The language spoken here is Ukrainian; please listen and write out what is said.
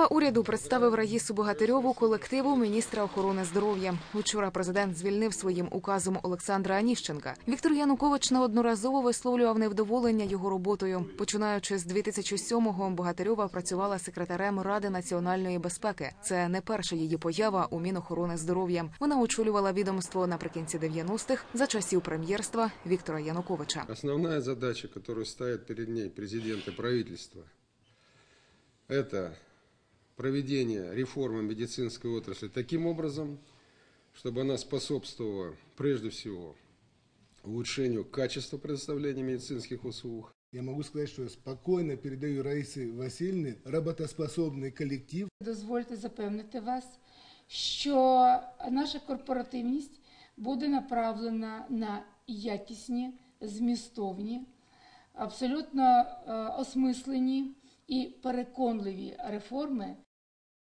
Голова уряду представив Раїсу Богатирьову колективу міністра охорони здоров'я. Учора президент звільнив своїм указом Олександра Аніщенка. Віктор Янукович неодноразово висловлював невдоволення його роботою. Починаючи з 2007-го, Богатирьова працювала секретарем Ради національної безпеки. Це не перша її поява у Мінохорони здоров'я. Вона очолювала відомство наприкінці 90-х за часів прем'єрства Віктора Януковича. Основная задача, которую ставят перед ней президент и правительство, это проведение реформы медицинской отрасли таким образом, чтобы она способствовала прежде всего улучшению качества предоставления медицинских услуг, Я могу сказать, что я спокойно передаю Раисе Васильевне работоспособный коллектив, Дозвольте запевнити вас, що наша корпоративність буде направлена на якісні, змістовні, абсолютно е, осмислені і переконливі реформи